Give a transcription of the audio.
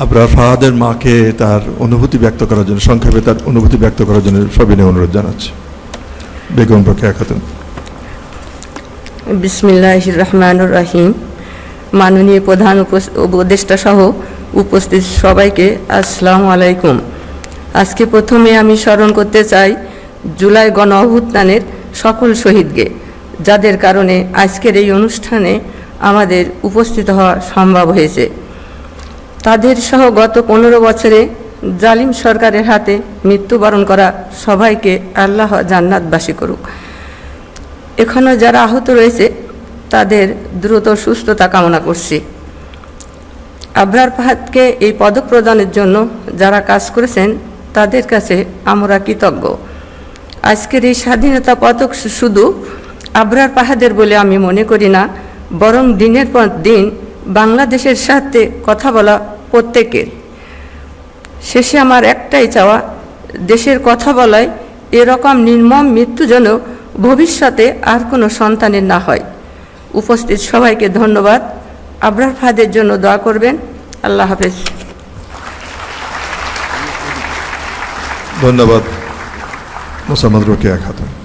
আবরার ফাহাদের মাকে তার অনুভূতি ব্যক্ত করার জন্য, সংক্ষেপে তার অনুভূতি ব্যক্ত করার জন্য সবিনয় অনুরোধ জানাচ্ছি। বেগম রোকেয়া খাতুন বিসমিল্লাহ রহমানুর রাহিম। মাননীয় প্রধান উপদেষ্টা সহ উপস্থিত সবাইকে আসসালামু আলাইকুম। আজকে প্রথমে আমি স্মরণ করতে চাই জুলাই গণ অভ্যুত্থানের সকল শহীদকে, যাদের কারণে আজকের এই অনুষ্ঠানে আমাদের উপস্থিত হওয়া সম্ভব হয়েছে। তাদের সহ গত পনেরো বছরে জালিম সরকারের হাতে মৃত্যুবরণ করা সবাইকে আল্লাহ জান্নাতবাসী করুক। এখনও যারা আহত রয়েছে, তাদের দ্রুত সুস্থতা কামনা করছি। আবরার পাহাদকে এই পদক প্রদানের জন্য যারা কাজ করেছেন, তাদের কাছে আমরা কৃতজ্ঞ। আজকের এই স্বাধীনতা পদক শুধু আবরার পাহাদের বলে আমি মনে করি না, বরং দিনের পর দিন বাংলাদেশের সাথে কথা বলা প্রত্যেকের শেষে আমার একটাই চাওয়া, দেশের কথা বলায় এরকম নির্মম মৃত্যু যেন ভবিষ্যতে আর কোনো সন্তানের না হয়। উপস্থিত সবাইকে ধন্যবাদ। আবরার ফাদের জন্য দোয়া করবেন। আল্লাহ হাফেজ। ধন্যবাদ। মোসাম্মদ রোকেয়া খাতুন।